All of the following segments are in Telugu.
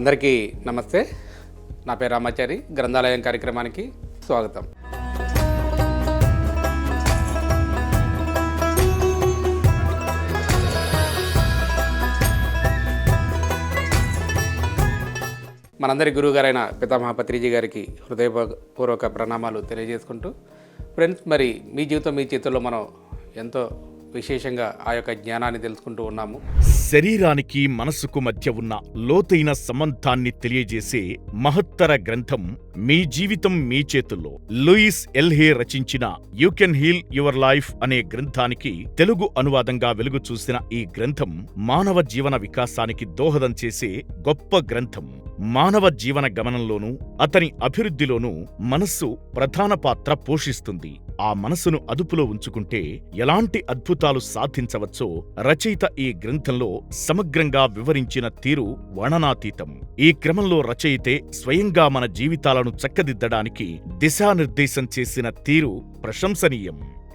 అందరికీ నమస్తే. నా పేరు రామాచారి. గ్రంథాలయం కార్యక్రమానికి స్వాగతం. మనందరి గురువుగారైన పితామహ పత్రిజీ గారికి హృదయపూర్వక ప్రణామాలు తెలియజేసుకుంటూ ఫ్రెండ్స్ మరి మీ జీవితం మీ చేతుల్లో మనం ఎంతో విశేషంగా ఆ యొక్క జ్ఞానాన్ని తెలుసుకుంటూ ఉన్నాము. శరీరానికి మనసుకు మధ్య ఉన్న లోతైన సంబంధాన్ని తెలియజేసే మహత్తర గ్రంథం మీ జీవితం మీ చేతుల్లో. లూయిస్ ఎల్హే రచించిన you can heal your life అనే గ్రంథానికి తెలుగు అనువాదంగా వెలుగు చూసిన ఈ గ్రంథం మానవ జీవన వికాసానికి దోహదం చేసే గొప్ప గ్రంథం. మానవ జీవన గమనంలోనూ అతని అభివృద్ధిలోనూ మనస్సు ప్రధాన పాత్ర పోషిస్తుంది. ఆ మనసును అదుపులో ఉంచుకుంటే ఎలాంటి అద్భుతాలు సాధించవచ్చో రచయిత ఈ గ్రంథంలో సమగ్రంగా వివరించిన తీరు వర్ణనాతీతం. ఈ క్రమంలో రచయితే స్వయంగా మన జీవితాలను చక్కదిద్దడానికి దిశానిర్దేశం చేసిన తీరు ప్రశంసనీయం.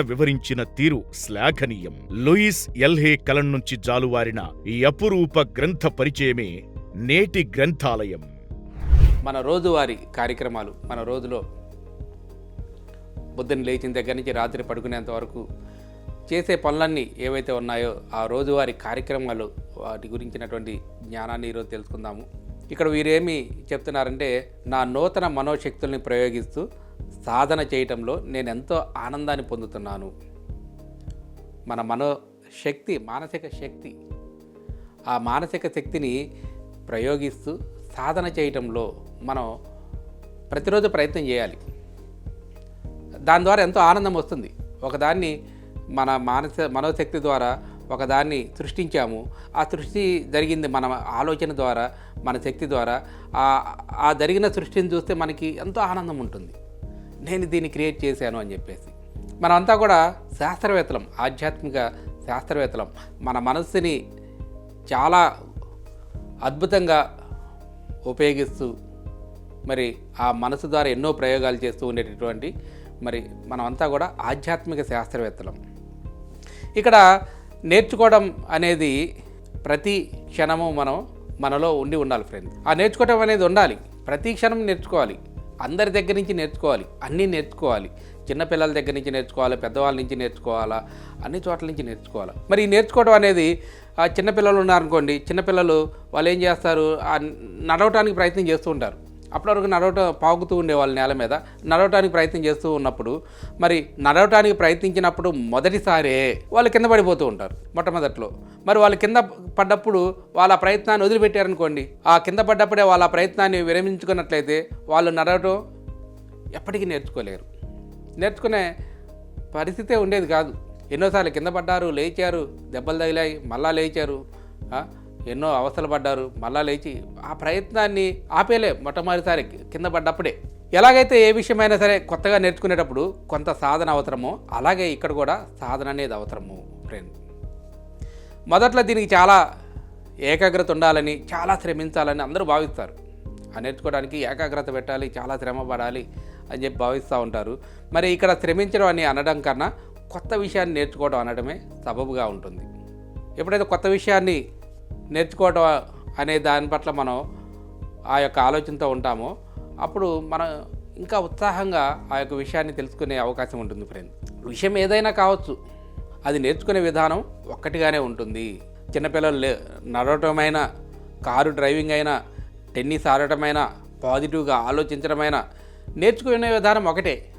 వివరించిన తీరు శ్లాఘనీయం. లూయిస్ ఎల్హే కలం నుంచి జాలువారిన ఈ అపురూప గ్రంథ పరిచయమే నేటి గ్రంథాలయం. మన రోజువారీ కార్యక్రమాలు మన రోజులో పొద్దున్న లేచిన దగ్గర నుంచి రాత్రి పడుకునేంత వరకు చేసే పనులన్నీ ఏవైతే ఉన్నాయో ఆ రోజువారీ కార్యక్రమాలు వాటి గురించినటువంటి జ్ఞానాన్ని ఈరోజు తెలుసుకుందాము. ఇక్కడ వీరేమి చెప్తున్నారంటే నా నూతన మనోశక్తుల్ని ప్రయోగిస్తూ సాధన చేయటంలో నేను ఎంతో ఆనందాన్ని పొందుతున్నాను. మన మనోశక్తి మానసిక శక్తి ఆ మానసిక శక్తిని ప్రయోగిస్తూ సాధన చేయటంలో మనం ప్రతిరోజు ప్రయత్నం చేయాలి. దాని ద్వారా ఎంతో ఆనందం వస్తుంది. ఒకదాన్ని మన మానస మనోశక్తి ద్వారా ఒకదాన్ని సృష్టించాము. ఆ సృష్టి జరిగింది మన ఆలోచన ద్వారా మన శక్తి ద్వారా. ఆ ఆ జరిగిన సృష్టిని చూస్తే మనకి ఎంతో ఆనందం ఉంటుంది. నేను దీన్ని క్రియేట్ చేశాను అని చెప్పేసి. మనమంతా కూడా శాస్త్రవేత్తలం ఆధ్యాత్మిక శాస్త్రవేత్తలం. మన మనస్సుని చాలా అద్భుతంగా ఉపయోగిస్తూ మరి ఆ మనసు ద్వారా ఎన్నో ప్రయోగాలు చేస్తూ ఉండేటటువంటి మరి మనమంతా కూడా ఆధ్యాత్మిక శాస్త్రవేత్తలం. ఇక్కడ నేర్చుకోవడం అనేది ప్రతి క్షణము మనం మనలో ఉండి ఉండాలి ఫ్రెండ్స్ ఆ నేర్చుకోవడం అనేది ఉండాలి. ప్రతి క్షణం నేర్చుకోవాలి. అందరి దగ్గర నుంచి నేర్చుకోవాలి అన్నీ నేర్చుకోవాలి. చిన్నపిల్లల దగ్గర నుంచి నేర్చుకోవాలి పెద్దవాళ్ళ నుంచి నేర్చుకోవాలా అన్ని చోట్ల నుంచి నేర్చుకోవాలి. మరి నేర్చుకోవడం అనేది ఆ చిన్నపిల్లలు ఉన్నారనుకోండి చిన్నపిల్లలు వాళ్ళు ఏం చేస్తారు? నడవటానికి ప్రయత్నం చేస్తూ ఉంటారు. అప్పటి వరకు నడవటం పాగుతూ ఉండేవాళ్ళు నేల మీద. నడవటానికి ప్రయత్నం చేస్తూ ఉన్నప్పుడు మరి నడవటానికి ప్రయత్నించినప్పుడు మొదటిసారే వాళ్ళు కింద పడిపోతూ ఉంటారు మొట్టమొదట్లో. మరి వాళ్ళు కింద పడ్డప్పుడు వాళ్ళ ప్రయత్నాన్ని వదిలిపెట్టారనుకోండి ఆ కింద పడ్డప్పుడే వాళ్ళ ప్రయత్నాన్ని విరమించుకున్నట్లయితే వాళ్ళు నడవటం ఎప్పటికీ నేర్చుకోలేరు. నేర్చుకునే పరిస్థితే ఉండేది కాదు. ఎన్నోసార్లు కింద పడ్డారు లేచారు దెబ్బలు తగిలాయి మళ్ళా లేచారు ఎన్నో అవస్థలు పడ్డారు. మళ్ళా లేచి ఆ ప్రయత్నాన్ని ఆపేలే మొట్టమొదటిసారి కింద పడ్డప్పుడే. ఎలాగైతే ఏ విషయమైనా సరే కొత్తగా నేర్చుకునేటప్పుడు కొంత సాధన అవసరమో అలాగే ఇక్కడ కూడా సాధన అనేది అవసరము ఫ్రెండ్ మొదట్లో దీనికి చాలా ఏకాగ్రత ఉండాలని చాలా శ్రమించాలని అందరూ భావిస్తారు. ఆ నేర్చుకోవడానికి ఏకాగ్రత పెట్టాలి చాలా శ్రమ పడాలి అని చెప్పి భావిస్తూ ఉంటారు. మరి ఇక్కడ శ్రమించడం అని అనడం కన్నా కొత్త విషయాన్ని నేర్చుకోవడం అనడమే సబబుగా ఉంటుంది. ఎప్పుడైతే కొత్త విషయాన్ని నేర్చుకోవడం అనే దాని పట్ల మనం ఆ యొక్క ఆలోచనతో ఉంటామో. అప్పుడు మనం ఇంకా ఉత్సాహంగా ఆ యొక్క విషయాన్ని తెలుసుకునే అవకాశం ఉంటుంది ఫ్రెండ్. విషయం ఏదైనా కావచ్చు. అది నేర్చుకునే విధానం ఒక్కటిగానే ఉంటుంది. చిన్నపిల్లలు లే నడవటమైనా కారు డ్రైవింగ్ అయినా టెన్నిస్ ఆడటమైనా పాజిటివ్గా ఆలోచించడమైనా నేర్చుకునే విధానం ఒకటే.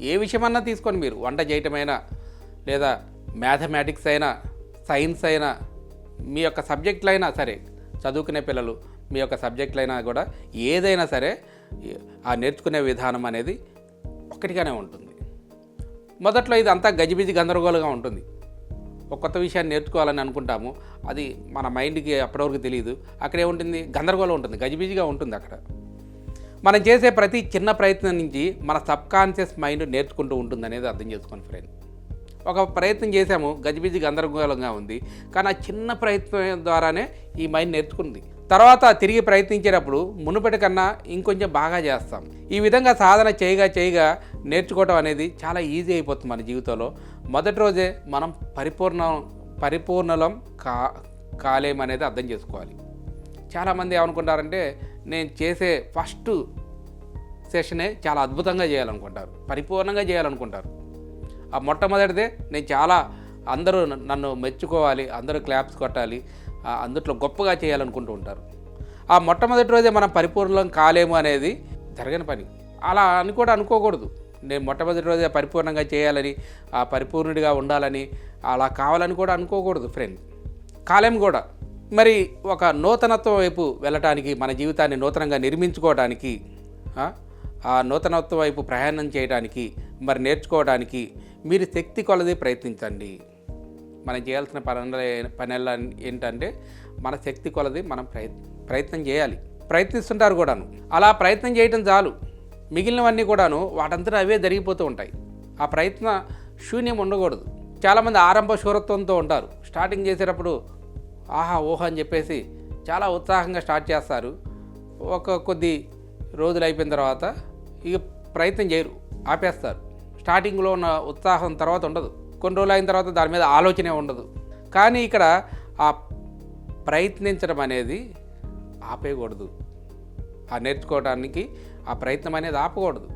ఏ విషయమన్నా తీసుకొని మీరు వంట చేయటమైనా లేదా మ్యాథమెటిక్స్ అయినా సైన్స్ అయినా మీ యొక్క సబ్జెక్టులు అయినా సరే చదువుకునే పిల్లలు మీ యొక్క సబ్జెక్టులు అయినా కూడా ఏదైనా సరే ఆ నేర్చుకునే విధానం అనేది ఒక్కటిగానే ఉంటుంది. మొదట్లో ఇది అంతా గజిబిజి గందరగోళంగా ఉంటుంది. ఒక కొత్త విషయాన్ని నేర్చుకోవాలని అనుకుంటాము. అది మన మైండ్కి అప్పటివరకు తెలియదు అక్కడ ఏముంటుంది? గందరగోళం ఉంటుంది. గజిబిజిగా ఉంటుంది అక్కడ. మనం చేసే ప్రతి చిన్న ప్రయత్నం నుంచి మన సబ్కాన్షియస్ మైండ్ నేర్చుకుంటూ ఉంటుంది అనేది అర్థం చేసుకోండి ఫ్రెండ్. ఒక ప్రయత్నం చేశాము. గజిబిజి గందరగోళంగా ఉంది. కానీ ఆ చిన్న ప్రయత్నం ద్వారానే ఈ మైండ్ నేర్చుకుంది. తర్వాత తిరిగి ప్రయత్నించేటప్పుడు మునుపటి కన్నా ఇంకొంచెం బాగా చేస్తాం. ఈ విధంగా సాధన చేయగా చేయగా నేర్చుకోవటం అనేది చాలా ఈజీ అయిపోతుంది మన జీవితంలో. మొదటి రోజే మనం పరిపూర్ణ పరిపూర్ణలం కా కాలేమనేది అర్థం చేసుకోవాలి. చాలామంది ఏమనుకుంటారంటే నేను చేసే ఫస్ట్ సెషనే చాలా అద్భుతంగా చేయాలనుకుంటారు. పరిపూర్ణంగా చేయాలనుకుంటారు. ఆ మొట్టమొదటిదే నేను చాలా అందరూ నన్ను మెచ్చుకోవాలి అందరూ క్లాప్స్ కొట్టాలి అందుట్లో గొప్పగా చేయాలనుకుంటూ ఉంటారు. ఆ మొట్టమొదటి రోజే మనం పరిపూర్ణం కాలేము అనేది జరగని పని. అలా అని కూడా అనుకోకూడదు. నేను మొట్టమొదటి రోజే పరిపూర్ణంగా చేయాలని ఆ పరిపూర్ణుడిగా ఉండాలని అలా కావాలని కూడా అనుకోకూడదు ఫ్రెండ్. కాలేం కూడా. మరి ఒక నూతనత్వం వైపు వెళ్ళటానికి మన జీవితాన్ని నూతనంగా నిర్మించుకోవడానికి ఆ, ఆ నూతనత్వం వైపు ప్రయాణం చేయడానికి మరి నేర్చుకోవడానికి మీరు శక్తి కొలది ప్రయత్నించండి. మనం చేయాల్సిన పనుల పనుల ఏంటంటే మన శక్తి కొలది మనం ప్రయత్ ప్రయత్నం చేయాలి. ప్రయత్నిస్తుంటారు కూడాను. అలా ప్రయత్నం చేయటం చాలు. మిగిలినవన్నీ కూడాను వాటంతా అవే జరిగిపోతూ ఉంటాయి. ఆ ప్రయత్న శూన్యం ఉండకూడదు. చాలామంది ఆరంభ శూరత్వంతో ఉంటారు. స్టార్టింగ్ చేసేటప్పుడు ఆహా ఊహ అని చెప్పేసి చాలా ఉత్సాహంగా స్టార్ట్ చేస్తారు. ఒక కొద్ది రోజులు అయిపోయిన తర్వాత ఇక ప్రయత్నం చేయరు. ఆపేస్తారు. స్టార్టింగ్లో ఉన్న ఉత్సాహం తర్వాత ఉండదు. కొన్ని రోజులు అయిన తర్వాత దాని మీద ఆలోచనే ఉండదు. కానీ ఇక్కడ ఆ ప్రయత్నించడం అనేది ఆపేయకూడదు. ఆ నేర్చుకోవడానికి ఆ ప్రయత్నం అనేది ఆపకూడదు.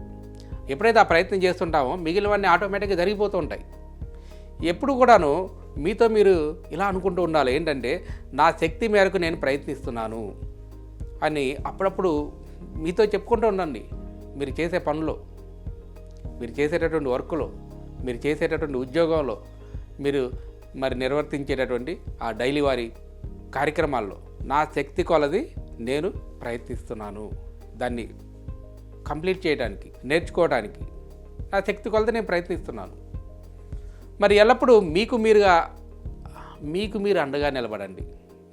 ఎప్పుడైతే ఆ ప్రయత్నం చేస్తుంటామో మిగిలినవన్నీ ఆటోమేటిక్గా జరిగిపోతూ ఉంటాయి. ఎప్పుడు కూడాను మీతో మీరు ఇలా అనుకుంటూ ఉండాలి. ఏంటంటే నా శక్తి మేరకు నేను ప్రయత్నిస్తున్నాను అని అప్పుడప్పుడు మీతో చెప్పుకుంటూ ఉండండి. మీరు చేసే పనులు. మీరు చేసేటటువంటి వర్క్లో మీరు చేసేటటువంటి ఉద్యోగంలో మీరు మరి నిర్వర్తించేటటువంటి ఆ డైలీ వారి కార్యక్రమాల్లో నా శక్తి కొలది నేను ప్రయత్నిస్తున్నాను. దాన్ని కంప్లీట్ చేయడానికి నేర్చుకోవడానికి నా శక్తి కొలది నేను ప్రయత్నిస్తున్నాను. మరి ఎల్లప్పుడూ మీకు మీరుగా మీకు మీరు అండగా నిలబడండి.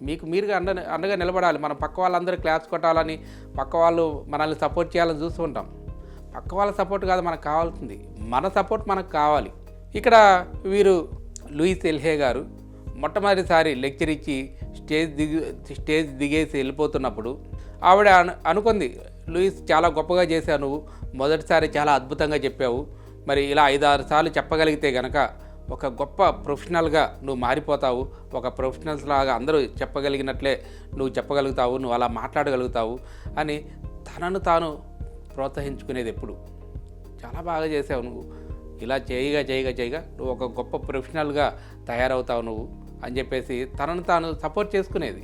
మీకు మీరుగా అండ అండగా నిలబడాలి. మనం పక్క వాళ్ళందరూ క్లాస్ కొట్టాలని పక్క వాళ్ళు మనల్ని సపోర్ట్ చేయాలని చూస్తుంటాం పక్క వాళ్ళ సపోర్ట్ కాదు మనకు కావాల్సింది. మన సపోర్ట్ మనకు కావాలి. ఇక్కడ వీరు లూయిస్ ఎల్హే గారు మొట్టమొదటిసారి లెక్చర్ ఇచ్చి స్టేజ్ దిగి స్టేజ్ దిగేసి వెళ్ళిపోతున్నప్పుడు ఆవిడ అను అనుకుంది లూయిస్ చాలా గొప్పగా చేశావు నువ్వు. మొదటిసారి చాలా అద్భుతంగా చెప్పావు. మరి ఇలా ఐదారు సార్లు చెప్పగలిగితే గనక ఒక గొప్ప ప్రొఫెషనల్గా నువ్వు మారిపోతావు. ఒక ప్రొఫెషనల్స్ లాగా అందరూ చెప్పగలిగినట్లే నువ్వు చెప్పగలుగుతావు. నువ్వు అలా మాట్లాడగలుగుతావు. అని తనను తాను ప్రోత్సహించుకునేది ఎప్పుడు? చాలా బాగా చేసావు నువ్వు. ఇలా చేయగా చేయగా చేయగా నువ్వు ఒక గొప్ప ప్రొఫెషనల్గా తయారవుతావు నువ్వు అని చెప్పేసి తనను తాను సపోర్ట్ చేసుకునేది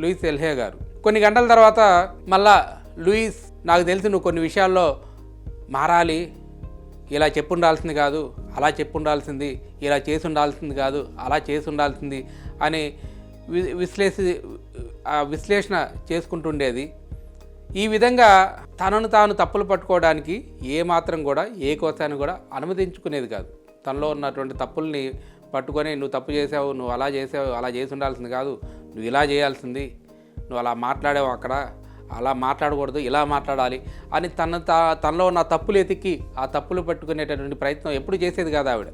లూయిస్ ఎల్హే గారు. కొన్ని గంటల తర్వాత మళ్ళా లూయిస్ నాకు తెలిసి నువ్వు కొన్ని విషయాల్లో మారాలి ఇలా చెప్పుండాల్సింది కాదు అలా చెప్పుండాల్సింది ఇలా చేసి ఉండాల్సింది కాదు అలా చేసి ఉండాల్సింది అని వి విశ్లేషి ఆ విశ్లేషణ చేసుకుంటుండేది. ఈ విధంగా తనను తాను తప్పులు పట్టుకోవడానికి ఏ మాత్రం కూడా ఏ కోసాన్ని కూడా అనుమతించుకునేది కాదు. తనలో ఉన్నటువంటి తప్పుల్ని పట్టుకొని నువ్వు తప్పు చేసావు నువ్వు అలా చేసావు అలా చేసి ఉండాల్సింది కాదు నువ్వు ఇలా చేయాల్సింది నువ్వు అలా మాట్లాడావు అక్కడ అలా మాట్లాడకూడదు ఇలా మాట్లాడాలి అని తన తా తనలో ఉన్న తప్పులు ఎతికి ఆ తప్పులు పట్టుకునేటటువంటి ప్రయత్నం ఎప్పుడు చేసేది కాదు ఆవిడ.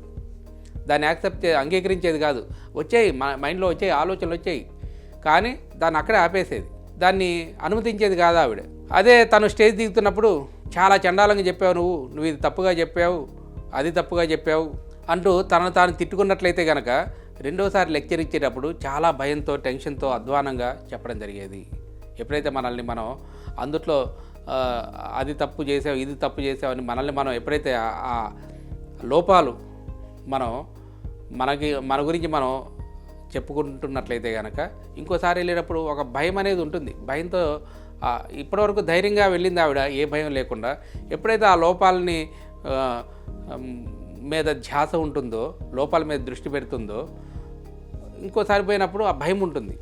దాన్ని యాక్సెప్ట్ చే అంగీకరించేది కాదు. వచ్చాయి మైండ్లో వచ్చాయి ఆలోచనలు వచ్చాయి. కానీ దాన్ని అక్కడే ఆపేసేది. దాన్ని అనుమతించేది కాదు ఆవిడ. అదే తను స్టేజ్ దిగుతున్నప్పుడు చాలా చండాలంగా చెప్పావు నువ్వు నువ్వు ఇది తప్పుగా చెప్పావు అది తప్పుగా చెప్పావు అంటూ తనను తాను తిట్టుకున్నట్లయితే కనుక రెండోసారి లెక్చర్ ఇచ్చేటప్పుడు చాలా భయంతో టెన్షన్తో అధ్వానంగా చెప్పడం జరిగేది. ఎప్పుడైతే మనల్ని మనం అందుట్లో అది తప్పు చేసావు ఇది తప్పు చేసావు అని మనల్ని మనం ఎప్పుడైతే ఆ లోపాలు మనం మనకి మన గురించి మనం చెప్పుకుంటున్నట్లయితే కనుక ఇంకోసారి వెళ్ళేటప్పుడు ఒక భయం అనేది ఉంటుంది. భయంతో ఇప్పటివరకు ధైర్యంగా వెళ్ళింది ఆవిడ ఏ భయం లేకుండా. ఎప్పుడైతే ఆ లోపాలని మీద ధ్యాస ఉంటుందో లోపాల మీద దృష్టి పెడుతుందో ఇంకోసారి పోయినప్పుడు ఆ భయం ఉంటుంది.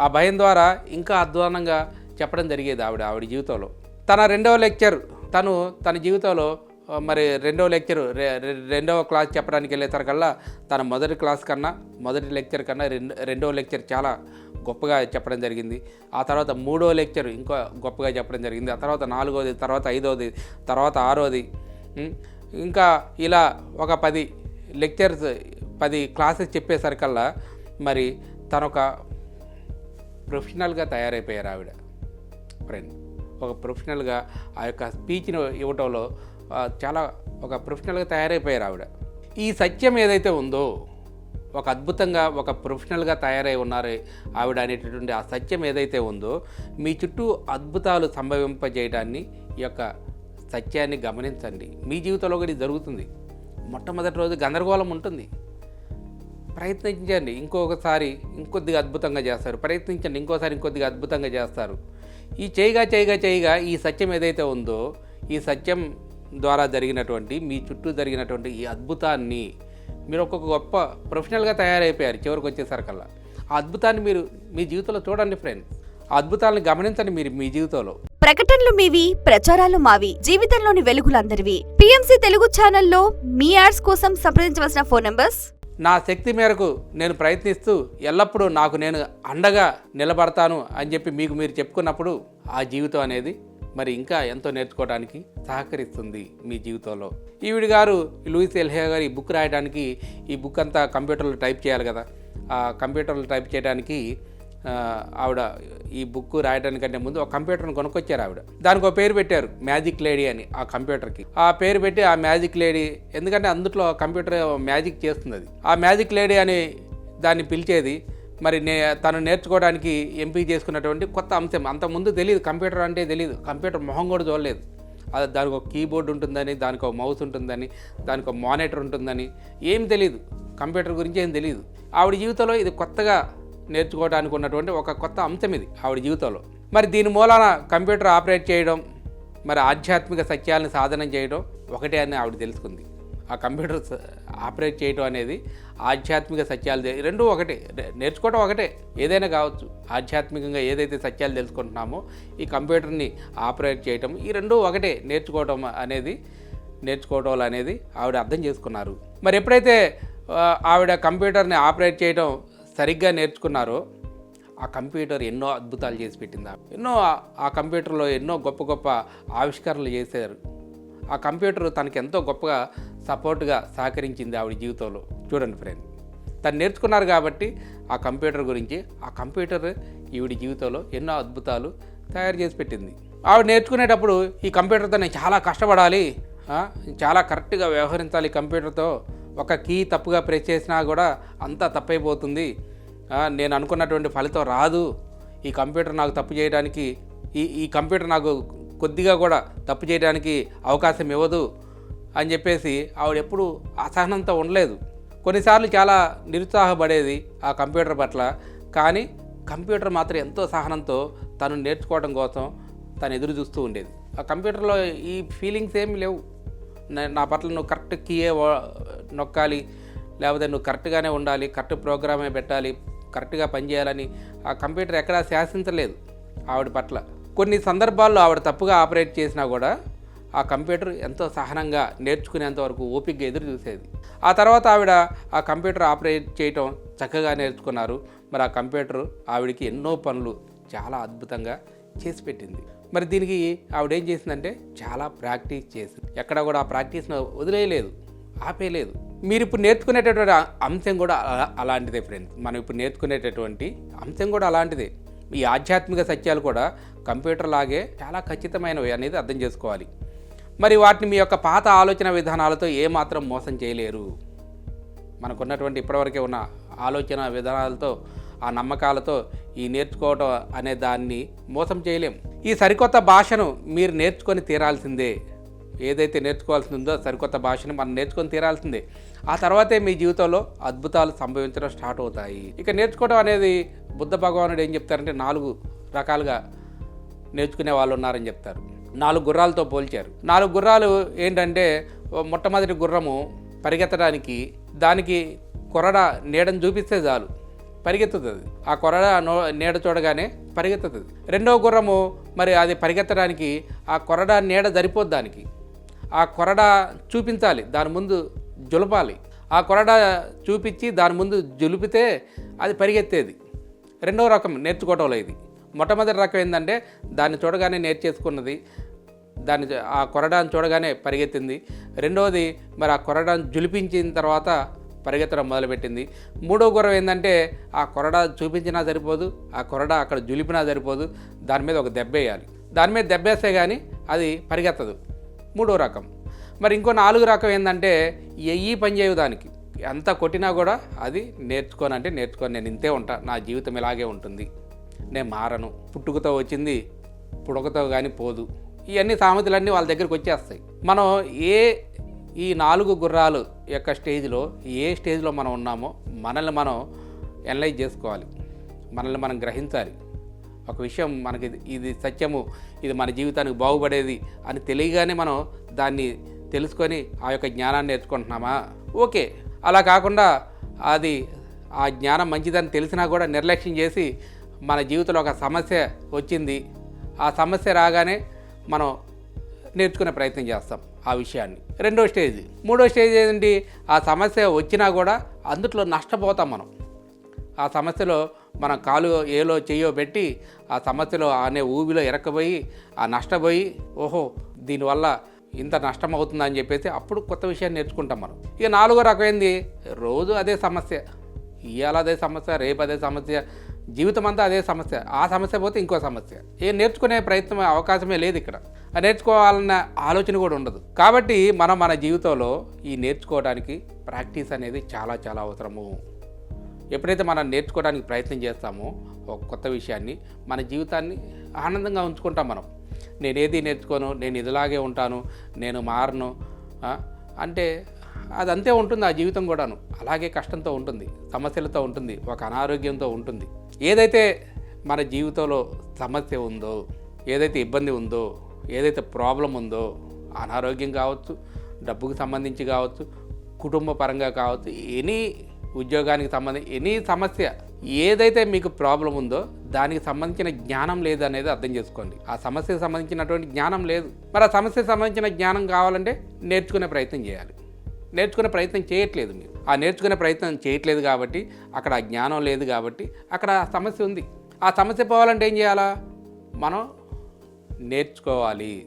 ఆ భయం ద్వారా ఇంకా అధ్వానంగా చెప్పడం జరిగేది ఆవిడ ఆవిడ జీవితంలో. తన రెండవ లెక్చర్ తను తన జీవితంలో మరి రెండో లెక్చర్ రెండవ క్లాస్ చెప్పడానికి వెళ్ళేసరికల్లా తన మొదటి క్లాస్ కన్నా మొదటి లెక్చర్ కన్నా రెండు రెండవ లెక్చర్ చాలా గొప్పగా చెప్పడం జరిగింది. ఆ తర్వాత మూడో లెక్చర్ ఇంకా గొప్పగా చెప్పడం జరిగింది. ఆ తర్వాత నాలుగోది తర్వాత ఐదోది తర్వాత ఆరోది ఇంకా ఇలా ఒక పది లెక్చర్స్ పది క్లాసెస్ చెప్పేసరికల్లా మరి తనొక ప్రొఫెషనల్గా తయారైపోయారు ఆవిడ. ఫ్రెండ్ ఒక ప్రొఫెషనల్గా ఆ యొక్క స్పీచ్ను ఇవ్వటంలో చాలా ఒక ప్రొఫెషనల్గా తయారైపోయారు ఆవిడ. ఈ సత్యం ఏదైతే ఉందో ఒక అద్భుతంగా ఒక ప్రొఫెషనల్గా తయారై ఉన్నారు ఆవిడ అనేటటువంటి ఆ సత్యం ఏదైతే ఉందో మీ చుట్టూ అద్భుతాలు సంభవింపజేయడాన్ని ఈ యొక్క సత్యాన్ని గమనించండి. మీ జీవితంలో కూడా ఇది జరుగుతుంది. మొట్టమొదటి రోజు గందరగోళం ఉంటుంది. ప్రయత్నించండి. ఇంకొకసారి ఇంకొద్దిగా అద్భుతంగా చేస్తారు. ప్రయత్నించండి. ఇంకోసారి ఇంకొద్దిగా అద్భుతంగా చేస్తారు. ఈ చేయగా చేయగా చేయగా ఈ సత్యం ఏదైతే ఉందో ఈ సత్యం ద్వారా జరిగినటువంటి మీ చుట్టూ జరిగినటువంటి ఈ అద్భుతాన్ని మీరు ఒక గొప్ప ప్రొఫెషనల్గా తయారైపోయారు చివరికి వచ్చేసరికల్లా. ఆ అద్భుతాన్ని మీరు మీ జీవితంలో చూడండి ఫ్రెండ్స్. ఆ అద్భుతాలను గమనించండి మీరు మీ జీవితంలో. ప్రకటనలు మీవి ప్రచారాలు మావి జీవితంలోని వెలుగులందరివి. పిఎంసి తెలుగు ఛానల్లో మీ యాడ్స్ కోసం సంప్రదించవలసిన ఫోన్ నంబర్స్? నా శక్తి మేరకు నేను ప్రయత్నిస్తూ ఎల్లప్పుడూ నాకు నేను అండగా నిలబడతాను అని చెప్పి మీకు మీరు చెప్పుకున్నప్పుడు ఆ జీవితం అనేది మరి ఇంకా ఎంతో నేర్చుకోవడానికి సహకరిస్తుంది మీ జీవితంలో. ఈవిడ గారు లూయిస్ ఎల్హే గారు ఈ బుక్ రాయడానికి ఈ బుక్ అంతా కంప్యూటర్లో టైప్ చేయాలి కదా. ఆ కంప్యూటర్లో టైప్ చేయడానికి ఆవిడ ఈ బుక్ రాయడానికంటే ముందు ఒక కంప్యూటర్ని కొనుక్కొచ్చారు ఆవిడ. దానికి ఒక పేరు పెట్టారు మ్యాజిక్ లేడీ అని ఆ కంప్యూటర్కి. ఆ పేరు పెట్టి ఆ మ్యాజిక్ లేడీ ఎందుకంటే అందుట్లో కంప్యూటర్ మ్యాజిక్ చేస్తుంది అది. ఆ మ్యాజిక్ లేడీ అని దాన్ని పిలిచేది మరి నే తను నేర్చుకోవడానికి ఎంపిక చేసుకున్నటువంటి కొత్త అంశం. అంతకుముందు తెలియదు కంప్యూటర్ అంటే తెలియదు కంప్యూటర్ మొహం కూడా చూడలేదు. అది దానికి ఒక కీబోర్డ్ ఉంటుందని దానికి ఒక మౌస్ ఉంటుందని దానికి ఒక మానిటర్ ఉంటుందని ఏం తెలియదు కంప్యూటర్ గురించి ఏం తెలియదు ఆవిడ జీవితంలో ఇది కొత్తగా నేర్చుకోవడానికి ఉన్నటువంటి ఒక కొత్త అంశం ఇది ఆవిడ జీవితంలో. మరి దీని మూలాన కంప్యూటర్ ఆపరేట్ చేయడం మరి ఆధ్యాత్మిక సత్యాలను సాధనం చేయడం ఒకటే అని ఆవిడ తెలుసుకుంది. ఆ కంప్యూటర్ ఆపరేట్ చేయడం అనేది ఆధ్యాత్మిక సత్యాలు రెండు ఒకటే నేర్చుకోవటం నేర్చుకోవడం ఒకటే. ఏదైనా కావచ్చు ఆధ్యాత్మికంగా ఏదైతే సత్యాలు తెలుసుకుంటున్నామో ఈ కంప్యూటర్ని ఆపరేట్ చేయటం ఈ రెండూ ఒకటే నేర్చుకోవడం అనేది నేర్చుకోవడం అనేది ఆవిడ అర్థం చేసుకున్నారు. మరి ఎప్పుడైతే ఆవిడ కంప్యూటర్ని ఆపరేట్ చేయడం సరిగ్గా నేర్చుకున్నారో ఆ కంప్యూటర్ ఎన్నో అద్భుతాలు చేసి పెట్టింది ఎన్నో ఆ- ఆ కంప్యూటర్లో ఎన్నో గొప్ప గొప్ప ఆవిష్కరణలు చేశారు. ఆ కంప్యూటర్ తనకి ఎంతో గొప్పగా సపోర్ట్గా సహకరించింది ఆవిడ జీవితంలో. చూడండి ఫ్రెండ్ తను నేర్చుకున్నారు కాబట్టి ఆ కంప్యూటర్ గురించి ఆ కంప్యూటర్ ఈవిడ జీవితంలో ఎన్నో అద్భుతాలు తయారు చేసి పెట్టింది. ఆవిడ నేర్చుకునేటప్పుడు ఈ కంప్యూటర్తో నేను చాలా కష్టపడాలి చాలా కరెక్ట్గా వ్యవహరించాలి కంప్యూటర్తో. ఒక కీ తప్పుగా ప్రెస్ చేసినా కూడా అంతా తప్పైపోతుంది. నేను అనుకున్నటువంటి ఫలితం రాదు. ఈ కంప్యూటర్ నాకు తప్పు చేయడానికి ఈ ఈ కంప్యూటర్ నాకు కొద్దిగా కూడా తప్పు చేయడానికి అవకాశం ఇవ్వదు అని చెప్పేసి ఆవిడ ఎప్పుడు అసహనంతో ఉండలేదు. కొన్నిసార్లు చాలా నిరుత్సాహపడేది ఆ కంప్యూటర్ పట్ల. కానీ కంప్యూటర్ మాత్రం ఎంతో సహనంతో తను నేర్చుకోవడం కోసం తను ఎదురు చూస్తూ ఉండేది. ఆ కంప్యూటర్లో ఈ ఫీలింగ్స్ ఏమి లేవు. నా పట్ల నువ్వు కరెక్ట్ కీయే నొక్కాలి. లేకపోతే నువ్వు కరెక్ట్గానే ఉండాలి కరెక్ట్ ప్రోగ్రామే పెట్టాలి కరెక్ట్గా పనిచేయాలని ఆ కంప్యూటర్ ఎక్కడా శాసించలేదు ఆవిడ పట్ల. కొన్ని సందర్భాల్లో ఆవిడ తప్పుగా ఆపరేట్ చేసినా కూడా ఆ కంప్యూటర్ ఎంతో సహనంగా నేర్చుకునేంత వరకు ఓపికగా ఎదురు చూసేది. ఆ తర్వాత ఆవిడ ఆ కంప్యూటర్ ఆపరేట్ చేయటం చక్కగా నేర్చుకున్నారు. మరి ఆ కంప్యూటర్ ఆవిడకి ఎన్నో పనులు చాలా అద్భుతంగా చేసి పెట్టింది. మరి దీనికి ఆవిడ ఏం చేసిందంటే చాలా ప్రాక్టీస్ చేసింది. ఎక్కడ కూడా ఆ ప్రాక్టీస్ను వదిలేయలేదు ఆపేయలేదు. మీరు ఇప్పుడు నేర్చుకునేటటువంటి అంశం కూడా అలాంటిదే ఫ్రెండ్స్ మనం ఇప్పుడు నేర్చుకునేటటువంటి అంశం కూడా అలాంటిదే. ఈ ఆధ్యాత్మిక సత్యాలు కూడా కంప్యూటర్ లాగే చాలా ఖచ్చితమైనవి అనేది అర్థం చేసుకోవాలి. మరి వాటిని మీ యొక్క పాత ఆలోచన విధానాలతో ఏమాత్రం మోసం చేయలేరు. మనకున్నటువంటి ఇప్పటివరకే ఉన్న ఆలోచన విధానాలతో ఆ నమ్మకాలతో ఈ నేర్చుకోవటం అనే దాన్ని మోసం చేయలేం. ఈ సరికొత్త భాషను మీరు నేర్చుకొని తీరాల్సిందే. ఏదైతే నేర్చుకోవాల్సి ఉందో సరికొత్త భాషను మనం నేర్చుకొని తీరాల్సిందే. ఆ తర్వాతే మీ జీవితంలో అద్భుతాలు సంభవించడం స్టార్ట్ అవుతాయి. ఇక నేర్చుకోవడం అనేది బుద్ధ భగవానుడు ఏం చెప్తారంటే నాలుగు రకాలుగా నేర్చుకునే వాళ్ళు ఉన్నారని చెప్తారు. నాలుగు గుర్రాలతో పోల్చారు. నాలుగు గుర్రాలు ఏంటంటే మొట్టమొదటి గుర్రము పరిగెత్తడానికి దానికి కొరడ నీడను చూపిస్తే చాలు. పరిగెత్తుతుంది. ఆ కొరడ నో నీడ చూడగానే పరిగెత్తుతుంది. రెండవ గుర్రము మరి అది పరిగెత్తడానికి ఆ కొరడ నీడ సరిపోద్ది దానికి. ఆ కొరడ చూపించాలి దాని ముందు జులపాలి. ఆ కొరడ చూపించి దాని ముందు జులిపితే అది పరిగెత్తేది. రెండవ రకం నేర్చుకోవటంలో ఇది. మొట్టమొదటి రకం ఏంటంటే దాన్ని చూడగానే నేర్చేసుకున్నది. దాన్ని ఆ కొరడాన్ని చూడగానే పరిగెత్తింది. రెండవది మరి ఆ కొరడాన్ని జులిపించిన తర్వాత పరిగెత్తడం మొదలుపెట్టింది. మూడో గుర్రం ఏంటంటే ఆ కొరడ చూపించినా సరిపోదు ఆ కొరడ అక్కడ జులిపినా సరిపోదు దాని మీద ఒక దెబ్బ వేయాలి. దాని మీద దెబ్బేస్తే కానీ అది పరిగెత్తదు. మూడో రకం. మరి ఇంకో నాలుగు రకం ఏంటంటే ఎయ్యి పని చేయవు దానికి. ఎంత కొట్టినా కూడా అది నేర్చుకోనంటే నేర్చుకొని నేను ఇంతే ఉంటా నా జీవితం ఇలాగే ఉంటుంది. నేను మారను. పుట్టుకతో వచ్చింది పుడకతో కానీ పోదు. ఇవన్నీ సామెతలన్నీ వాళ్ళ దగ్గరికి వచ్చేస్తాయి. మనం ఏ ఈ నాలుగు గుర్రాలు యొక్క స్టేజ్లో ఏ స్టేజ్లో మనం ఉన్నామో మనల్ని మనం ఎనలైజ్ చేసుకోవాలి. మనల్ని మనం గ్రహించాలి. ఒక విషయం మనకి ఇది- ఇది సత్యము ఇది మన జీవితానికి బాగుపడేది అని తెలియగానే మనం దాన్ని తెలుసుకొని ఆ యొక్క జ్ఞానాన్ని నేర్చుకుంటున్నామా? ఓకే. అలా కాకుండా అది ఆ జ్ఞానం మంచిదని తెలిసినా కూడా నిర్లక్ష్యం చేసి మన జీవితంలో ఒక సమస్య వచ్చింది. ఆ సమస్య రాగానే మనం నేర్చుకునే ప్రయత్నం చేస్తాం ఆ విషయాన్ని. రెండో స్టేజ్. మూడో స్టేజ్ ఏంటి? ఆ సమస్య వచ్చినా కూడా అందుట్లో నష్టపోతాం మనం. ఆ సమస్యలో మనం కాలు ఏలో చెయ్యో పెట్టి ఆ సమస్యలో అనే ఊబిలో ఇరక్కబోయి ఆ నష్టపోయి ఓహో దీనివల్ల ఇంత నష్టం అవుతుందని చెప్పేసి అప్పుడు కొత్త విషయాన్ని నేర్చుకుంటాం మనం. ఇక నాలుగో రకమైంది రోజు అదే సమస్య. ఇవాళ అదే సమస్య రేపు అదే సమస్య జీవితం అంతా అదే సమస్య. ఆ సమస్య పోతే ఇంకో సమస్య. ఏ నేర్చుకునే ప్రయత్నం అవకాశమే లేదు ఇక్కడ. నేర్చుకోవాలన్న ఆలోచన కూడా ఉండదు. కాబట్టి మనం మన జీవితంలో ఈ నేర్చుకోవడానికి ప్రాక్టీస్ అనేది చాలా చాలా అవసరము. ఎప్పుడైతే మనం నేర్చుకోవడానికి ప్రయత్నం చేస్తామో ఒక కొత్త విషయాన్ని మన జీవితాన్ని ఆనందంగా ఉంచుకుంటాం మనం. నేను ఏది నేర్చుకోను నేను ఇదిలాగే ఉంటాను నేను మారను అంటే అంటే అదంతే ఉంటుంది ఆ జీవితం కూడాను. అలాగే కష్టంతో ఉంటుంది సమస్యలతో ఉంటుంది ఒక అనారోగ్యంతో ఉంటుంది. ఏదైతే మన జీవితంలో సమస్య ఉందో ఏదైతే ఇబ్బంది ఉందో ఏదైతే ప్రాబ్లం ఉందో అనారోగ్యం కావచ్చు డబ్బుకు సంబంధించి కావచ్చు కుటుంబ పరంగా కావచ్చు ఎనీ ఉద్యోగానికి సంబంధించి ఎనీ సమస్య ఏదైతే మీకు ప్రాబ్లం ఉందో దానికి సంబంధించిన జ్ఞానం లేదు అనేది అర్థం చేసుకోండి. ఆ సమస్యకు సంబంధించినటువంటి జ్ఞానం లేదు. మరి ఆ సమస్యకు సంబంధించిన జ్ఞానం కావాలంటే నేర్చుకునే ప్రయత్నం చేయాలి. నేర్చుకునే ప్రయత్నం చేయట్లేదు మీరు. ఆ నేర్చుకునే ప్రయత్నం చేయట్లేదు కాబట్టి అక్కడ జ్ఞానం లేదు కాబట్టి అక్కడ సమస్య ఉంది. ఆ సమస్య పోవాలంటే ఏం చేయాలా? మనం నేర్చుకోవాలి.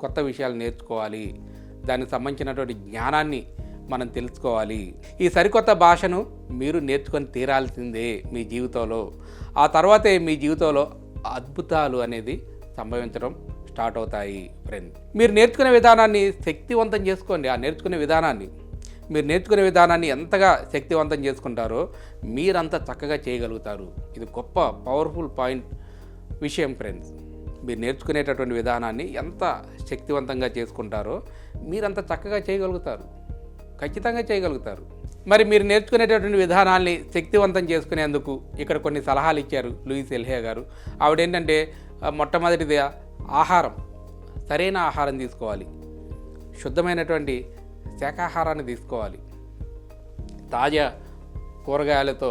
కొత్త విషయాలు నేర్చుకోవాలి. దానికి సంబంధించినటువంటి జ్ఞానాన్ని మనం తెలుసుకోవాలి. ఈ సరికొత్త భాషను మీరు నేర్చుకొని తీరాల్సిందే మీ జీవితంలో. ఆ తర్వాతే మీ జీవితంలో అద్భుతాలు అనేది సంభవించడం స్టార్ట్ అవుతాయి ఫ్రెండ్ మీరు నేర్చుకునే విధానాన్ని శక్తివంతం చేసుకోండి. ఆ నేర్చుకునే విధానాన్ని మీరు నేర్చుకునే విధానాన్ని ఎంతగా శక్తివంతం చేసుకుంటారో మీరంత చక్కగా చేయగలుగుతారు. ఇది గొప్ప పవర్ఫుల్ పాయింట్ విషయం ఫ్రెండ్స్ మీరు నేర్చుకునేటటువంటి విధానాన్ని ఎంత శక్తివంతంగా చేసుకుంటారో మీరంత చక్కగా చేయగలుగుతారు. ఖచ్చితంగా చేయగలుగుతారు. మరి మీరు నేర్చుకునేటటువంటి విధానాన్ని శక్తివంతం చేసుకునేందుకు ఇక్కడ కొన్ని సలహాలు ఇచ్చారు లూయిస్ ఎల్హే గారు. ఆవిడేంటంటే మొట్టమొదటిది ఆహారం. సరైన ఆహారం తీసుకోవాలి. శుద్ధమైనటువంటి శాకాహారాన్ని తీసుకోవాలి. తాజా కూరగాయలతో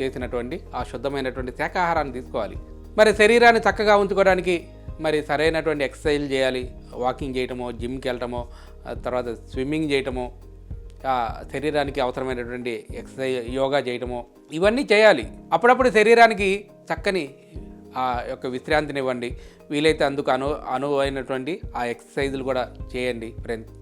చేసినటువంటి ఆ శుద్ధమైనటువంటి శాకాహారాన్ని తీసుకోవాలి. మరి శరీరాన్ని చక్కగా ఉంచుకోవడానికి మరి సరైనటువంటి ఎక్సర్సైజ్ చేయాలి. వాకింగ్ చేయటమో జిమ్కి వెళ్ళటమో తర్వాత స్విమ్మింగ్ చేయటమో శరీరానికి అవసరమైనటువంటి ఎక్సర్సైజ్ యోగా చేయటమో ఇవన్నీ చేయాలి. అప్పుడప్పుడు శరీరానికి చక్కని ఆ యొక్క విశ్రాంతిని ఇవ్వండి వీలైతే అందుకు అను అనువైనటువంటి ఆ ఎక్సర్సైజులు కూడా చేయండి. ఫ్రెండ్స్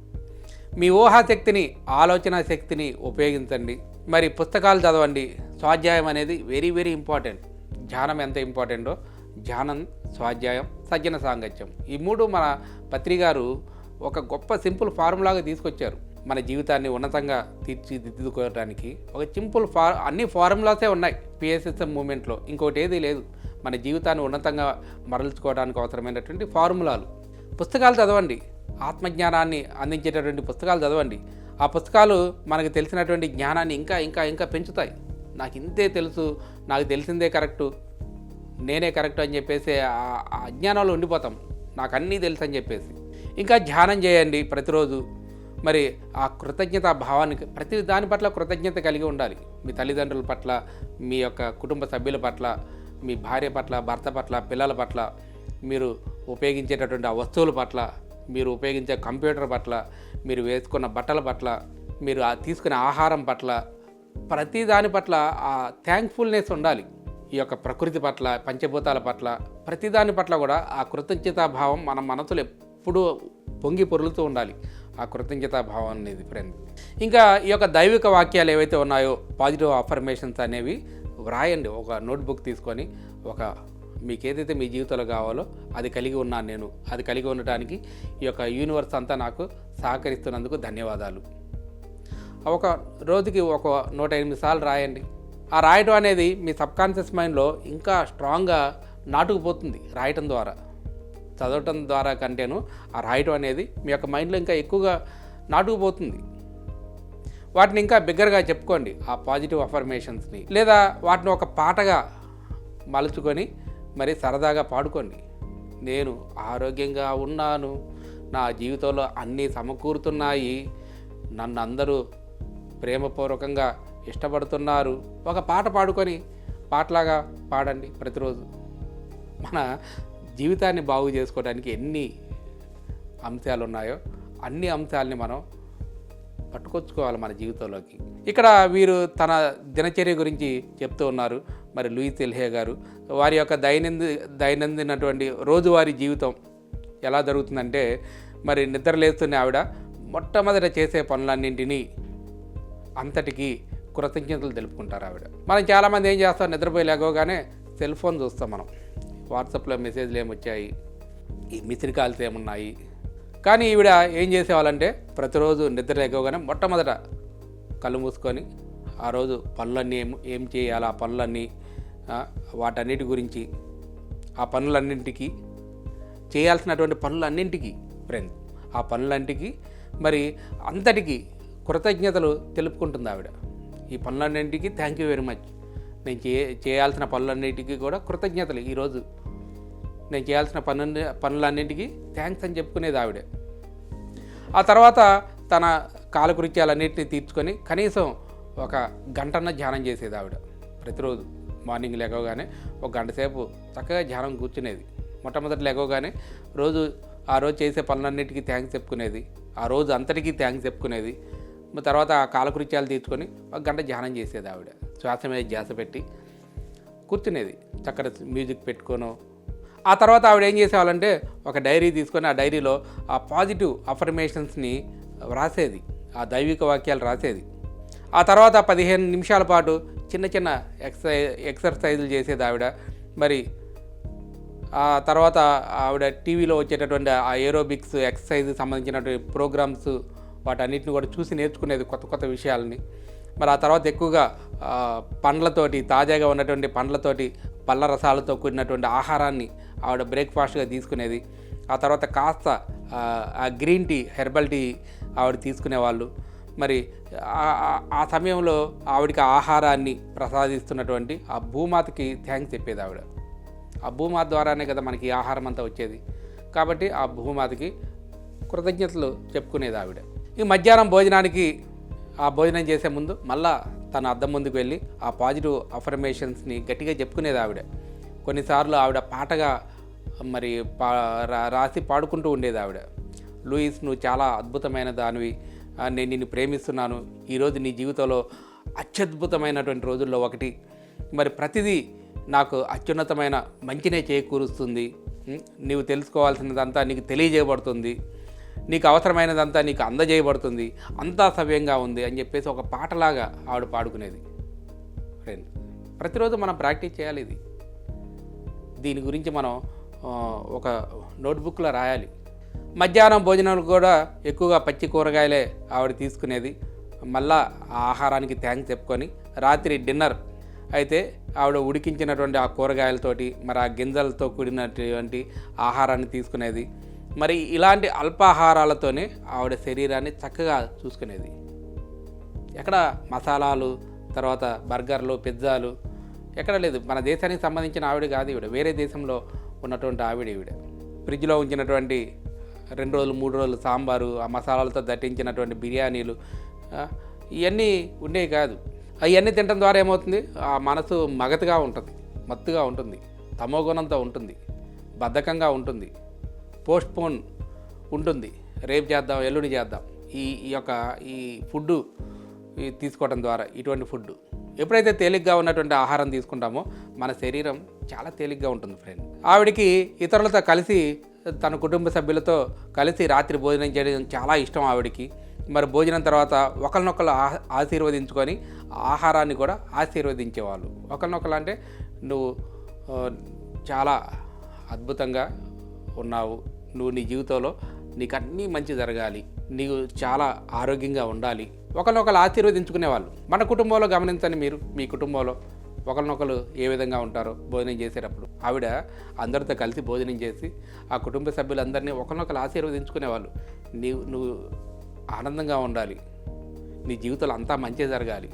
మీ ఊహాశక్తిని ఆలోచన శక్తిని ఉపయోగించండి. మరి పుస్తకాలు చదవండి. స్వాధ్యాయం అనేది వెరీ వెరీ ఇంపార్టెంట్. ధ్యానం ఎంత ఇంపార్టెంటో? ధ్యానం స్వాధ్యాయం సజ్జన సాంగత్యం. ఈ మూడు మన పత్రి గారు ఒక గొప్ప సింపుల్ ఫార్ములాగా తీసుకొచ్చారు. మన జీవితాన్ని ఉన్నతంగా తీర్చిదిద్దుకోవడానికి ఒక సింపుల్ ఫార్ అన్ని ఫార్ములాసే ఉన్నాయి. పిఎస్ఎస్ఎం మూమెంట్లో ఇంకోటి ఏదీ లేదు. మన జీవితాన్ని ఉన్నతంగా మరల్చుకోవడానికి అవసరమైనటువంటి ఫార్ములాలు. పుస్తకాలు చదవండి. ఆత్మజ్ఞానాన్ని అందించేటటువంటి పుస్తకాలు చదవండి. ఆ పుస్తకాలు మనకు తెలిసినటువంటి జ్ఞానాన్ని ఇంకా ఇంకా ఇంకా పెంచుతాయి. నాకు ఇంతే తెలుసు నాకు తెలిసిందే కరెక్టు నేనే కరెక్ట్ అని చెప్పేసి ఆ ఆ అజ్ఞానంలో ఉండిపోతాం. నాకు అన్నీ తెలుసు అని చెప్పేసి. ఇంకా ధ్యానం చేయండి ప్రతిరోజు. మరి ఆ కృతజ్ఞత భావానికి ప్రతి దాని పట్ల కృతజ్ఞత కలిగి ఉండాలి. మీ తల్లిదండ్రుల పట్ల మీ యొక్క కుటుంబ సభ్యుల పట్ల మీ భార్య పట్ల భర్త పట్ల పిల్లల పట్ల మీరు ఉపయోగించేటటువంటి ఆ వస్తువుల పట్ల మీరు ఉపయోగించే కంప్యూటర్ పట్ల మీరు వేసుకున్న బట్టల పట్ల మీరు ఆ తీసుకునే ఆహారం పట్ల ప్రతి దాని పట్ల ఆ థ్యాంక్ఫుల్నెస్ ఉండాలి. ఈ యొక్క ప్రకృతి పట్ల పంచభూతాల పట్ల ప్రతి దాని పట్ల కూడా ఆ కృతజ్ఞతాభావం మన మనసులో ఎప్పుడూ పొంగి పొరులుతూ ఉండాలి. ఆ కృతజ్ఞతాభావం అనేది ఫ్రెండ్ ఇంకా ఈ యొక్క దైవిక వాక్యాలు ఏవైతే ఉన్నాయో పాజిటివ్ అఫర్మేషన్స్ అనేవి వ్రాయండి. ఒక నోట్బుక్ తీసుకొని ఒక మీకు ఏదైతే మీ జీవితంలో కావాలో అది కలిగి ఉన్నాను నేను. అది కలిగి ఉండటానికి ఈ యొక్క యూనివర్స్ అంతా నాకు సహకరిస్తున్నందుకు ధన్యవాదాలు. ఒక రోజుకి ఒక నూట ఎనిమిది సార్లు రాయండి. ఆ రాయటం అనేది మీ సబ్కాన్షియస్ మైండ్లో ఇంకా స్ట్రాంగ్గా నాటుకుపోతుంది రాయటం ద్వారా. చదవటం ద్వారా కంటేను ఆ రాయటం అనేది మీ యొక్క మైండ్లో ఇంకా ఎక్కువగా నాటుకుపోతుంది. వాటిని ఇంకా బిగ్గరగా చెప్పుకోండి. ఆ పాజిటివ్ అఫర్మేషన్స్ని లేదా వాటిని ఒక పాటగా మలుచుకొని మరి సరదాగా పాడుకోండి. నేను ఆరోగ్యంగా ఉన్నాను. నా జీవితంలో అన్నీ సమకూరుతున్నాయి. నన్ను అందరూ ప్రేమపూర్వకంగా ఇష్టపడుతున్నారు. ఒక పాట పాడుకొని పాటలాగా పాడండి ప్రతిరోజు. మన జీవితాన్ని బాగు చేసుకోవడానికి ఎన్ని అంశాలు ఉన్నాయో అన్ని అంశాలని మనం పట్టుకొచ్చుకోవాలి మన జీవితంలోకి. ఇక్కడ వీరు తన దినచర్య గురించి చెప్తూ ఉన్నారు. మరి లూయిస్ తెల్హే గారు. వారి యొక్క దైనంది దైనందినటువంటి రోజువారీ జీవితం ఎలా జరుగుతుందంటే మరి నిద్ర లేస్తున్న ఆవిడ మొట్టమొదట చేసే పనులన్నింటినీ అంతటికి కృతజ్ఞతలు తెలుపుకుంటారు ఆవిడ. మనం చాలామంది ఏం చేస్తాం? నిద్రపోయి లేకోగానే సెల్ ఫోన్ చూస్తాం మనం. వాట్సాప్లో మెసేజ్లు ఏమొచ్చాయి? ఈ మిస్డ్ కాల్స్ ఏమున్నాయి? కానీ ఈవిడ ఏం చేసేవాళ్ళంటే ప్రతిరోజు నిద్ర లేకోగానే మొట్టమొదట కళ్ళు మూసుకొని ఆ రోజు పనులన్నీ ఏం ఏం చేయాలి? ఆ పనులన్నీ వాటన్నిటి గురించి ఆ పనులన్నింటికి చేయాల్సినటువంటి పనులన్నింటికి ఫ్రెండ్ ఆ పనులన్నింటికి మరి అంతటికి కృతజ్ఞతలు తెలుపుకుంటుంది ఆవిడ. ఈ పనులన్నింటికి థ్యాంక్ యూ వెరీ మచ్ నేను చే చేయాల్సిన పనులన్నింటికీ కూడా కృతజ్ఞతలు. ఈరోజు నేను చేయాల్సిన పను పనులన్నింటికీ థ్యాంక్స్ అని చెప్పుకునేది ఆవిడ. ఆ తర్వాత తన కాలకృత్యాలన్నింటినీ తీర్చుకొని కనీసం ఒక గంటన్న ధ్యానం చేసేది ఆవిడ ప్రతిరోజు. మార్నింగ్ లేకగానే ఒక గంట సేపు చక్కగా ధ్యానం కూర్చునేది. మొట్టమొదటి లేకగానే రోజు ఆ రోజు చేసే పనులన్నిటికీ థ్యాంక్స్ చెప్పుకునేది. ఆ రోజు అంతటికీ థ్యాంక్స్ చెప్పుకునేది. తర్వాత ఆ కాలకృత్యాలు తీర్చుకొని ఒక గంట ధ్యానం చేసేది ఆవిడ. శ్వాస మీద ధ్యాస పెట్టి కూర్చునేది. చక్కటి మ్యూజిక్ పెట్టుకోను. ఆ తర్వాత ఆవిడ ఏం చేసేవాళ్ళంటే ఒక డైరీ తీసుకొని ఆ డైరీలో ఆ పాజిటివ్ అఫర్మేషన్స్ని రాసేది ఆ దైవిక వాక్యాలు రాసేది. ఆ తర్వాత పదిహేను నిమిషాల పాటు చిన్న చిన్న ఎక్సర్సైజ్ ఎక్సర్సైజులు చేసేది ఆవిడ. మరి ఆ తర్వాత ఆవిడ టీవీలో వచ్చేటటువంటి ఆ ఏరోబిక్స్ ఎక్సర్సైజ్ సంబంధించినటువంటి ప్రోగ్రామ్స్ వాటన్నిటిని కూడా చూసి నేర్చుకునేది కొత్త కొత్త విషయాలని. మరి ఆ తర్వాత ఎక్కువగా పండ్లతోటి తాజాగా ఉన్నటువంటి పండ్లతోటి పళ్ళ రసాలతో కూడినటువంటి ఆహారాన్ని ఆవిడ బ్రేక్ఫాస్ట్గా తీసుకునేది. ఆ తర్వాత కాస్త ఆ గ్రీన్ టీ హెర్బల్ టీ ఆవిడ తీసుకునేవాళ్ళు. మరి ఆ- సమయంలో ఆవిడకి ఆహారాన్ని ప్రసాదిస్తున్నటువంటి ఆ భూమాతకి థ్యాంక్స్ చెప్పేది ఆవిడ. ఆ భూమాత ద్వారానే కదా మనకి ఆహారం అంతా వచ్చేది. కాబట్టి ఆ భూమాతకి కృతజ్ఞతలు చెప్పుకునేది ఆవిడ. ఈ మధ్యాహ్నం భోజనానికి ఆ భోజనం చేసే ముందు మళ్ళా తన అద్దం ముందుకు వెళ్ళి ఆ పాజిటివ్ అఫర్మేషన్స్ని గట్టిగా చెప్పుకునేది ఆవిడ. కొన్నిసార్లు ఆవిడ పాటగా మరి పా రా- రాసి పాడుకుంటూ ఉండేది ఆవిడ. లూయిస్ నువ్వు చాలా అద్భుతమైన దానివి. నేను నిన్ను ప్రేమిస్తున్నాను. ఈరోజు నీ జీవితంలో అత్యద్భుతమైనటువంటి రోజుల్లో ఒకటి. మరి ప్రతిదీ నాకు అత్యున్నతమైన మంచినే చేకూరుస్తుంది. నీవు తెలుసుకోవాల్సినదంతా నీకు తెలియజేయబడుతుంది. నీకు అవసరమైనదంతా నీకు అందజేయబడుతుంది. అంతా సవ్యంగా ఉంది అని చెప్పేసి ఒక పాటలాగా ఆవిడ పాడుకునేది. ఫ్రెండ్ ప్రతిరోజు మనం ప్రాక్టీస్ చేయాలి ఇది. దీని గురించి మనం ఒక నోట్బుక్లో రాయాలి. మధ్యాహ్నం భోజనాలు కూడా ఎక్కువగా పచ్చి కూరగాయలే ఆవిడ తీసుకునేది. మళ్ళా ఆ ఆహారానికి థ్యాంక్స్ చెప్పుకొని రాత్రి డిన్నర్ అయితే ఆవిడ ఉడికించినటువంటి ఆ కూరగాయలతోటి మరి ఆ గింజలతో కూడినటువంటి ఆహారాన్ని తీసుకునేది. మరి ఇలాంటి అల్పాహారాలతోనే ఆవిడ శరీరాన్ని చక్కగా చూసుకునేది. ఎక్కడ మసాలాలు తర్వాత బర్గర్లు పిజ్జాలు ఎక్కడ లేదు. మన దేశానికి సంబంధించిన ఆవిడ కాదు ఈవిడ. వేరే దేశంలో ఉన్నటువంటి ఆవిడ ఈవిడ. ఫ్రిడ్జ్లో ఉంచినటువంటి రెండు రోజులు మూడు రోజులు సాంబారు ఆ మసాలాలతో దట్టించినటువంటి బిర్యానీలు ఇవన్నీ ఉండేవి కాదు. అవన్నీ తినడం ద్వారా ఏమవుతుంది? ఆ మనసు మగతగా ఉంటుంది మత్తుగా ఉంటుంది తమోగుణంతో ఉంటుంది బద్ధకంగా ఉంటుంది పోస్ట్ పోన్ ఉంటుంది. రేపు చేద్దాం ఎల్లుండి చేద్దాం. ఈ ఈ యొక్క ఈ ఫుడ్ తీసుకోవడం ద్వారా ఇటువంటి ఫుడ్ ఎప్పుడైతే తేలిగ్గా ఉన్నటువంటి ఆహారం తీసుకుంటామో మన శరీరం చాలా తేలిగ్గా ఉంటుంది ఫ్రెండ్. ఆవిడికి ఇతరులతో కలిసి తన కుటుంబ సభ్యులతో కలిసి రాత్రి భోజనం చేయడం చాలా ఇష్టం ఆవిడికి. మరి భోజనం తర్వాత ఒకరినొకరు ఆశీర్వదించుకొని ఆహారాన్ని కూడా ఆశీర్వదించేవాళ్ళు. ఒకరినొకరు అంటే నువ్వు చాలా అద్భుతంగా ఉన్నావు. నువ్వు నీ జీవితంలో నీకు అన్నీ మంచి జరగాలి. నీకు చాలా ఆరోగ్యంగా ఉండాలి. ఒకరినొకరు ఆశీర్వదించుకునేవాళ్ళు. మన కుటుంబంలో గమనించండి మీరు మీ కుటుంబంలో ఒకరినొకరు ఏ విధంగా ఉంటారో భోజనం చేసేటప్పుడు. ఆవిడ అందరితో కలిసి భోజనం చేసి ఆ కుటుంబ సభ్యులందరినీ ఒకరినొకరు ఆశీర్వదించుకునేవాళ్ళు. నీవు నువ్వు ఆనందంగా ఉండాలి. నీ జీవితంలో అంతా మంచి జరగాలి.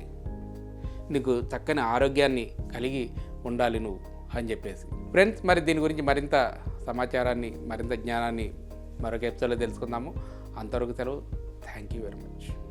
నీకు చక్కని ఆరోగ్యాన్ని కలిగి ఉండాలి నువ్వు అని చెప్పేసి. ఫ్రెండ్స్ మరి దీని గురించి మరింత సమాచారాన్ని మరింత జ్ఞానాన్ని మరొక ఎపిసోడ్లో తెలుసుకుందాము. అంతవరకు సెలవు. Thank you very much.